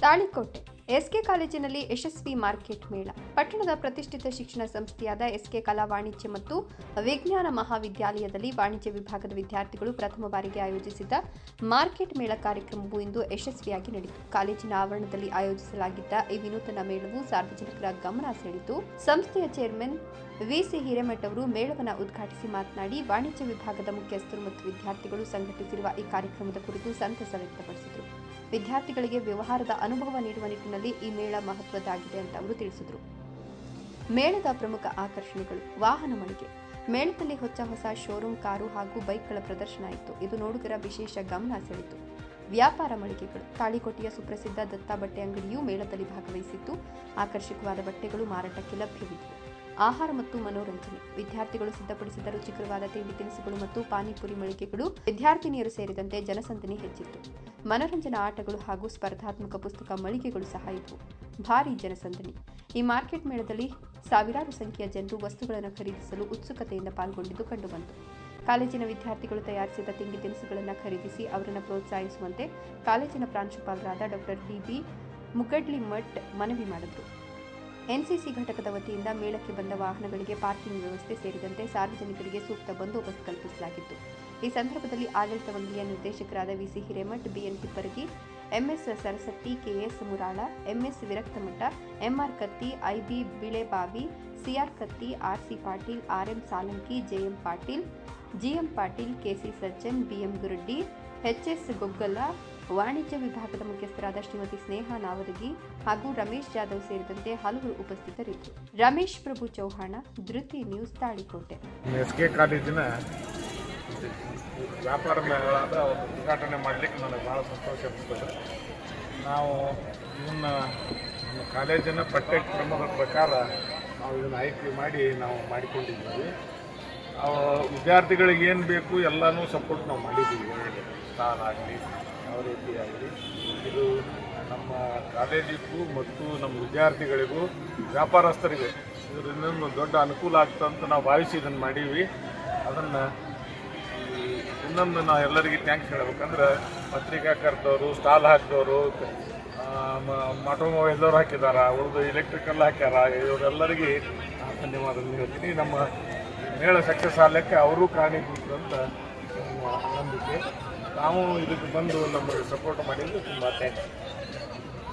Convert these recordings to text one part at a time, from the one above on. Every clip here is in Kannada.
ತಾಳಿಕೋಟೆ, ಎಸ್ಕೆ ಕಾಲೇಜಿನಲ್ಲಿ ಯಶಸ್ವಿ ಮಾರ್ಕೆಟ್ ಮೇಳ. ಪಟ್ಟಣದ ಪ್ರತಿಷ್ಠಿತ ಶಿಕ್ಷಣ ಸಂಸ್ಥೆಯಾದ ಎಸ್ಕೆ ಕಲಾ ವಾಣಿಜ್ಯ ಮತ್ತು ವಿಜ್ಞಾನ ಮಹಾವಿದ್ಯಾಲಯದಲ್ಲಿ ವಾಣಿಜ್ಯ ವಿಭಾಗದ ವಿದ್ಯಾರ್ಥಿಗಳು ಪ್ರಥಮ ಬಾರಿಗೆ ಆಯೋಜಿಸಿದ್ದ ಮಾರ್ಕೆಟ್ ಮೇಳ ಕಾರ್ಯಕ್ರಮವು ಇಂದು ಯಶಸ್ವಿಯಾಗಿ ನಡೆಯಿತು. ಕಾಲೇಜಿನ ಆವರಣದಲ್ಲಿ ಆಯೋಜಿಸಲಾಗಿದ್ದ ಈ ವಿನೂತನ ಮೇಳವು ಸಾರ್ವಜನಿಕರ ಗಮನ ಸೆಳೆಯಿತು. ಸಂಸ್ಥೆಯ ಚೇರ್ಮನ್ ವಿಸಿ ಹಿರೇಮಠ ಅವರು ಮೇಳವನ್ನು ಉದ್ಘಾಟಿಸಿ ಮಾತನಾಡಿ, ವಾಣಿಜ್ಯ ವಿಭಾಗದ ಮುಖ್ಯಸ್ಥರು ಮತ್ತು ವಿದ್ಯಾರ್ಥಿಗಳು ಸಂಘಟಿಸಿರುವ ಈ ಕಾರ್ಯಕ್ರಮದ ಕುರಿತು ಸಂತಸ ವ್ಯಕ್ತಪಡಿಸಿದರು. ವಿದ್ಯಾರ್ಥಿಗಳಿಗೆ ವ್ಯವಹಾರದ ಅನುಭವ ನೀಡುವ ನಿಟ್ಟಿನಲ್ಲಿ ಈ ಮೇಳ ಮಹತ್ವದ್ದಾಗಿದೆ ಅಂತ ಅವರು ತಿಳಿಸಿದರು. ಮೇಳದ ಪ್ರಮುಖ ಆಕರ್ಷಣೆಗಳು ವಾಹನ ಮಳಿಗೆ. ಮೇಳದಲ್ಲಿ ಹೊಚ್ಚ ಹೊಸ ಶೋರೂಮ್ ಕಾರು ಹಾಗೂ ಬೈಕ್ಗಳ ಪ್ರದರ್ಶನ ಇತ್ತು. ಇದು ನೋಡುಗರ ವಿಶೇಷ ಗಮನ ಸೆಳೆಯಿತು. ವ್ಯಾಪಾರ ಮಳಿಗೆಗಳು ತಾಳಿಕೋಟೆಯ ಸುಪ್ರಸಿದ್ಧ ದತ್ತಾ ಬಟ್ಟೆ ಅಂಗಡಿಯು ಮೇಳದಲ್ಲಿ ಭಾಗವಹಿಸಿತ್ತು. ಆಕರ್ಷಕವಾದ ಬಟ್ಟೆಗಳು ಮಾರಾಟಕ್ಕೆ ಲಭ್ಯವಿದ್ದವು ಆಹಾರ ಮತ್ತು ಮನೋರಂಜನೆ. ವಿದ್ಯಾರ್ಥಿಗಳು ಸಿದ್ಧಪಡಿಸಿದ ರುಚಿಕರವಾದ ತಿಂಡಿ ತಿನಿಸುಗಳು ಮತ್ತು ಪಾನಿಪುರಿ ಮಳಿಗೆಗಳು ವಿದ್ಯಾರ್ಥಿನಿಯರು ಸೇರಿದಂತೆ ಜನಸಂದಣಿ ಹೆಚ್ಚಿತ್ತು. ಮನೋರಂಜನಾ ಆಟಗಳು ಹಾಗೂ ಸ್ಪರ್ಧಾತ್ಮಕ ಪುಸ್ತಕ ಮಳಿಗೆಗಳು ಸಹ ಇದ್ದವು ಭಾರಿ ಜನಸಂದಣಿ. ಈ ಮಾರ್ಕೆಟ್ ಮೇಳದಲ್ಲಿ ಸಾವಿರಾರು ಸಂಖ್ಯೆಯ ಜನರು ವಸ್ತುಗಳನ್ನು ಖರೀದಿಸಲು ಉತ್ಸುಕತೆಯಿಂದ ಪಾಲ್ಗೊಂಡಿದ್ದು ಕಂಡುಬಂತು. ಕಾಲೇಜಿನ ವಿದ್ಯಾರ್ಥಿಗಳು ತಯಾರಿಸಿದ ತಿಂಡಿ ತಿನಿಸುಗಳನ್ನು ಖರೀದಿಸಿ ಅವರನ್ನು ಪ್ರೋತ್ಸಾಹಿಸುವಂತೆ ಕಾಲೇಜಿನ ಪ್ರಾಂಶುಪಾಲರಾದ ಡಾಕ್ಟರ್ ಡಿಬಿ ಮುಗಡ್ಲಿ ಮಠ್ ಮನವಿ ಮಾಡಿದರು. ಎನ್ಸಿಸಿ ಘಟಕದ ವತಿಯಿಂದ ಮೇಳಕ್ಕೆ ಬಂದ ವಾಹನಗಳಿಗೆ ಪಾರ್ಕಿಂಗ್ ವ್ಯವಸ್ಥೆ ಸೇರಿದಂತೆ ಸಾರ್ವಜನಿಕರಿಗೆ ಸೂಕ್ತ ಬಂದೋಬಸ್ತ್ ಕಲ್ಪಿಸಲಾಗಿತ್ತು. ಈ ಸಂದರ್ಭದಲ್ಲಿ ಆಡಳಿತ ಮಂಡಳಿಯ ನಿರ್ದೇಶಕರಾದ V C Hiremath, B N Tipparagi, M S Sarasatti, K S Murala, M S Viraktamath, M R Katti, I B Bilebavi, C R Katti, R C Patil, R M Salanki, J M Patil, G M Patil, K C Sajjan, B M Guruddi H S Goggala ವಾಣಿಜ್ಯ ವಿಭಾಗದ ಮುಖ್ಯಸ್ಥರಾದ ಶ್ರೀಮತಿ ಸ್ನೇಹ ನಾವದಗಿ ಹಾಗೂ ರಮೇಶ್ ಜಾಧವ್ ಸೇರಿದಂತೆ ಹಲವರು ಉಪಸ್ಥಿತರಿದ್ದರು. ರಮೇಶ್ ಪ್ರಭು ಚೌಹಾಣ, ಧೃತಿ ನ್ಯೂಸ್ ತಾಳಿಕೋಟೆ. ಕಾಲೇಜಿನ ವ್ಯಾಪಾರ ಮೇಳದ ಉದ್ಘಾಟನೆ ಮಾಡಲಿಕ್ಕೆ ನನಗೆ ಭಾಳ ಸಂತೋಷ ಅನಿಸ್ತದೆ ನಾವು ಇವನ್ನ ಕಾಲೇಜಿನ ಪಠ್ಯಕ್ರಮದ ಪ್ರಕಾರ ನಾವು ಇದನ್ನು ಆಯ್ಕೆ ಮಾಡಿ ನಾವು ಮಾಡಿಕೊಂಡಿದ್ದೀವಿ. ವಿದ್ಯಾರ್ಥಿಗಳಿಗೆ ಏನು ಬೇಕು ಎಲ್ಲನೂ ಸಪೋರ್ಟ್ ನಾವು ಮಾಡಿದ್ದೀವಿ. ಸ್ಥಾನ ಆಗಲಿ ಯಾವ ಇದು ನಮ್ಮ ಕಾಲೇಜಿಗೂ ಮತ್ತು ನಮ್ಮ ವಿದ್ಯಾರ್ಥಿಗಳಿಗೂ ವ್ಯಾಪಾರಸ್ಥರಿಗೂ ಇದರಿಂದ ದೊಡ್ಡ ಅನುಕೂಲ ಆಗ್ತಂತ ನಾವು ಭಾವಿಸಿ ಇದನ್ನು ಮಾಡೀವಿ ಅದನ್ನು ಇನ್ನೊಂದು ನಾವು ಎಲ್ಲರಿಗೆ ಥ್ಯಾಂಕ್ಸ್ ಹೇಳ್ಬೇಕಂದ್ರೆ ಪತ್ರಿಕಾಕರ್ತವರು ಸ್ಟಾಲ್ ಹಾಕಿದವರು ಆಟೋಮೊಬೈಲ್ದವ್ರು ಹಾಕಿದ್ದಾರೆ ಉಳಿದು ಎಲೆಕ್ಟ್ರಿಕಲ್ ಹಾಕ್ಯಾರ, ಇವರೆಲ್ಲರಿಗೆ ಧನ್ಯವಾದಗಳು ಧನ್ಯವಾದ ಹೇಳ್ತೀನಿ. ನಮ್ಮ ಮೇಳ ಸಕ್ಸಸ್ ಆಗಲಿಕ್ಕೆ ಅವರೂ ಕಾರಣೀಭೂತರು ಅಂತ ನಂಬಿಕೆ. ನಾವು ಇದಕ್ಕೆ ಬಂದು ನಮಗೆ ಸಪೋರ್ಟ್ ಮಾಡಿದ್ದು ತುಂಬ ಥ್ಯಾಂಕ್ಸ್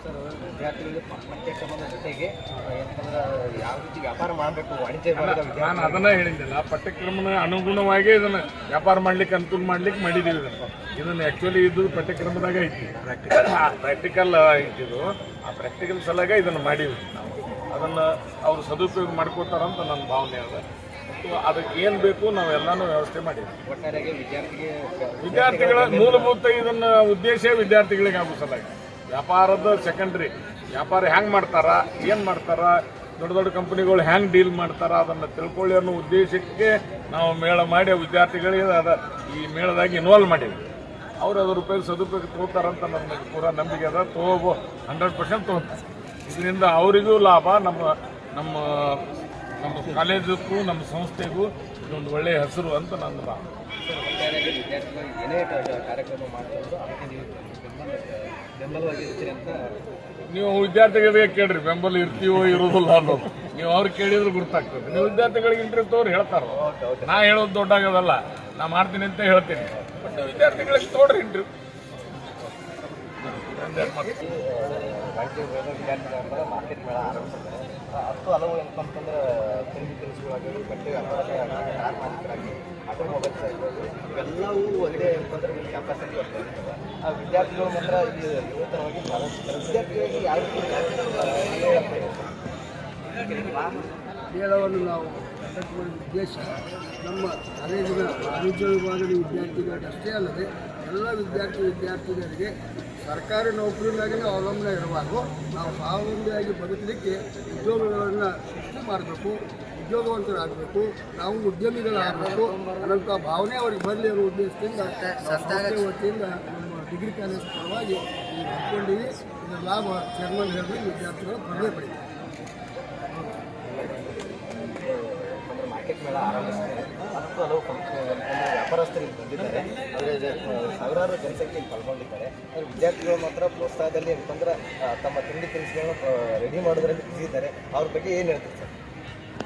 ಸರ್ ವಿದ್ಯಾರ್ಥಿಗಳಿಗೆ ಪಠ್ಯಕ್ರಮದ ಜೊತೆಗೆ ಯಾವ ರೀತಿ ವ್ಯಾಪಾರ ಮಾಡಬೇಕು ವಾಣಿಜ್ಯ ನಾನು ಅದನ್ನ ಹೇಳಿದ್ದಿಲ್ಲ ಪಠ್ಯಕ್ರಮನ ಅನುಗುಣವಾಗಿ ಇದನ್ನ ವ್ಯಾಪಾರ ಮಾಡ್ಲಿಕ್ಕೆ ಅನುಕೂಲ ಮಾಡ್ಲಿಕ್ಕೆ ಮಾಡಿದ್ದೀವಿ ಇದನ್ನು. ಇದನ್ನ ಆ್ಯಕ್ಚುಲಿ ಇದು ಪಠ್ಯಕ್ರಮದಾಗ ಐತಿ. ಪ್ರಾಕ್ಟಿಕಲ್ ಐತಿದು ಆ ಪ್ರಾಕ್ಟಿಕಲ್ ಸಲಾಗ ಇದನ್ನು ಮಾಡಿದ್ವಿ ನಾವು. ಅದನ್ನು ಅವರು ಸದುಪಯೋಗ ಮಾಡ್ಕೋತಾರಂತ ನನ್ನ ಭಾವನೆ ಅದ. ಮತ್ತು ಅದಕ್ಕೆ ಏನು ಬೇಕು ನಾವೆಲ್ಲನೂ ವ್ಯವಸ್ಥೆ ವಿದ್ಯಾರ್ಥಿಗೆ ವಿದ್ಯಾರ್ಥಿಗಳ ಮೂಲಭೂತ ಇದನ್ನ ಉದ್ದೇಶ ವಿದ್ಯಾರ್ಥಿಗಳಿಗೆ ಆಗುವ ಸಲಾಗಿ ವ್ಯಾಪಾರದ ಸೆಕೆಂಡ್ರಿ ವ್ಯಾಪಾರ ಹೆಂಗೆ ಮಾಡ್ತಾರ ಏನು ಮಾಡ್ತಾರ ದೊಡ್ಡ ದೊಡ್ಡ ಕಂಪನಿಗಳು ಹ್ಯಾಂಗೆ ಡೀಲ್ ಮಾಡ್ತಾರ ಅದನ್ನು ತಿಳ್ಕೊಳ್ಳಿ ಅನ್ನೋ ಉದ್ದೇಶಕ್ಕೆ ನಾವು ಮೇಳ ಮಾಡಿ ವಿದ್ಯಾರ್ಥಿಗಳಿಗೆ ಅದ ಈ ಮೇಳದಾಗಿ ಇನ್ವಾಲ್ವ್ ಮಾಡಿದ್ವಿ. ಅವ್ರು ಅದ್ರ ರೂಪಾಯಿ ಸದುಪಯೋಗ ತಗೋತಾರಂತ ನನ್ನ ಪೂರ ನಂಬಿಕೆ ಅದ. ತಗೋಬೋ ಹಂಡ್ರೆಡ್ ಪರ್ಸೆಂಟ್ ತೊಗೊತಾರೆ. ಇದರಿಂದ ಅವರಿಗೂ ಲಾಭ ನಮ್ಮ ನಮ್ಮ ಕಾಲೇಜಕ್ಕೂ ನಮ್ಮ ಸಂಸ್ಥೆಗೂ ಇದೊಂದು ಒಳ್ಳೆಯ ಹೆಸರು ಅಂತ ನನ್ನ ಭಾವನೆ. ನೀವು ವಿದ್ಯಾರ್ಥಿಗಳಿಗೆ ಕೇಳ್ರಿ, ಬೆಂಬಲ ಇರ್ತೀವೋ ಇರೋದಿಲ್ಲ ಅನ್ನೋದು. ನೀವು ಅವ್ರು ಕೇಳಿದ್ರೆ ಗೊತ್ತಾಗ್ತದೆ ನೀವು ವಿದ್ಯಾರ್ಥಿಗಳಿಗೆ ಇಂಟ್ರೆಸ್ಟ್ ಅವ್ರು ಹೇಳ್ತಾರ? ನಾ ಹೇಳೋದು ದೊಡ್ಡಾಗೋದಲ್ಲ ನಾ ಮಾಡ್ತೀನಿ ಅಂತ ಹೇಳ್ತೀನಿ. ಬಟ್ ವಿದ್ಯಾರ್ಥಿಗಳಿಗೆ ತೋಡ್ರಿ ಇಂಟ್ರಿ ಮಾರ್ಕೆಟ್ ಹತ್ತು ಹಲವು ಏನಪ್ಪ ಅಂತಂದ್ರೆ ತಿಂಡಿ ತಿನಿಸುಗಳಾಗಲಿ ಬಟ್ಟೆ ಆಗಲಿ, ಕಾರ್ ಮಾಲೀಕರಾಗಲಿ ಆಟೋಮೊಬೈಲ್ಸ್ ಆಗಿರ್ಬೋದು ಇವೆಲ್ಲವೂ ಒಂದೇ ಅಂತಂದ್ರೆ ಈ ಕ್ಯಾಂಪಸ್ಸಲ್ಲಿ ಬರ್ತಾರೆ ಆ, ವಿದ್ಯಾರ್ಥಿಗಳು ಮಾತ್ರ ಇಲ್ಲಿ ಯುವತರವಾಗಿ ವಿದ್ಯಾರ್ಥಿಗಳಿಗೆ ಯಾವ ಮೇಳವನ್ನು ನಾವು ಉದ್ದೇಶ ನಮ್ಮ ಕಾಲೇಜಿನ ವಾಣಿಜ್ಯ ವಿಭಾಗದ ವಿದ್ಯಾರ್ಥಿಗಳಿಗೆ ಅಷ್ಟೇ ಅಲ್ಲದೆ ಎಲ್ಲ ವಿದ್ಯಾರ್ಥಿ ವಿದ್ಯಾರ್ಥಿಗಳಿಗೆ ಸರ್ಕಾರಿ ನೌಕರಿ ಮೇಲಿನ ಅವಲಂಬನೆ ಇರಬಾರ್ದು ನಾವು ಸ್ವಾವಲಂಬಿಯಾಗಿ ಬದುಕಲಿಕ್ಕೆ ಉದ್ಯೋಗಗಳನ್ನು ಸೃಷ್ಟಿ ಮಾಡಬೇಕು ಉದ್ಯೋಗವಂತರಾಗಬೇಕು ನಾವು ಉದ್ಯಮಿಗಳಾಗಬೇಕು ಅನ್ನೋಂಥ ಭಾವನೆ ಅವ್ರಿಗೆ ಬರಲಿ ಅನ್ನೋ ಉದ್ದೇಶದಿಂದ ವತಿಯಿಂದ ನಮ್ಮ ಡಿಗ್ರಿ ಕಾಲೇಜ್ ಪರವಾಗಿ ಹಾಕ್ಕೊಂಡಿದ್ದೀವಿ ಹಮ್ಮಿಕೊಂಡಿವಿ ಇದರ ಲಾಭ ಚೇರ್ಮನ್ ಹೇಳಿದ್ರೆ ವಿದ್ಯಾರ್ಥಿಗಳು ಪಡೆದೇ ಪಡಿತಾರೆ ಮಾರ್ಕೆಟ್ ಮೇಳ ಆರಂಭಿಸ್ತಾರೆ ಹತ್ತು ಹಲವು ಕಂಪ್ನಿ ವ್ಯಾಪಾರಸ್ಥರು ಇಲ್ಲಿ ಬಂದಿದ್ದಾರೆ ಅಂದರೆ ಸಾವಿರಾರು ಜನಸಂಖ್ಯೆ ಪಾಲ್ಗೊಂಡಿದ್ದಾರೆ. ಆದರೆ ವಿದ್ಯಾರ್ಥಿಗಳು ಮಾತ್ರ ಪ್ರೋತ್ಸಾಹದಲ್ಲಿ ಅಂತಂದ್ರೆ ತಮ್ಮ ತಿಂಡಿ ತಿನಿಸುಗಳನ್ನು ರೆಡಿ ಮಾಡೋದ್ರಲ್ಲಿ ಬಿಸಿ ಇದ್ದಾರೆ. ಅವ್ರ ಬಗ್ಗೆ ಏನು ಹೇಳ್ತೀರಿ ಸರ್?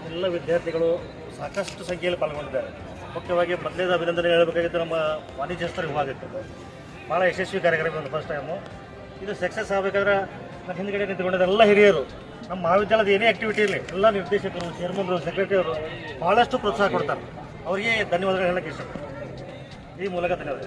ಎಲ್ಲ ವಿದ್ಯಾರ್ಥಿಗಳು ಸಾಕಷ್ಟು ಸಂಖ್ಯೆಯಲ್ಲಿ ಪಾಲ್ಗೊಂಡಿದ್ದಾರೆ. ಮುಖ್ಯವಾಗಿ ಮೊದಲೇದು ಅಭಿನಂದನೆ ಹೇಳಬೇಕಾಗಿತ್ತು, ನಮ್ಮ ವಾಣಿಜ್ಯಸ್ಥರಿಗೆ ಹೋಗಿತ್ತು ಭಾಳ ಯಶಸ್ವಿ ಕಾರ್ಯಕ್ರಮ ಫಸ್ಟ್ ಟೈಮು ಇದು ಸಕ್ಸಸ್ ಆಗಬೇಕಾದ್ರೆ ನಾನು ಹಿಂದ್ಗಡೆ ನಿಂತ್ಕೊಂಡಿದ್ದೆಲ್ಲ ಹಿರಿಯರು ನಮ್ಮ ಮಹಾವಿದ್ಯಾಲಯದ ಏನೇ ಆಕ್ಟಿವಿಟಿ ಇರಲಿ, ಎಲ್ಲ ನಿರ್ದೇಶಕರು ಚೇರ್ಮನ್ರು ಸೆಕ್ರೆಟರಿಯವರು ಭಾಳಷ್ಟು ಪ್ರೋತ್ಸಾಹ ಕೊಡ್ತಾರೆ. ಅವರಿಗೆ ಧನ್ಯವಾದಗಳು ಹೇಳಕ್ಕೆ ಇಷ್ಟ ಈ ಮೂಲಕ ಧನ್ಯವಾದ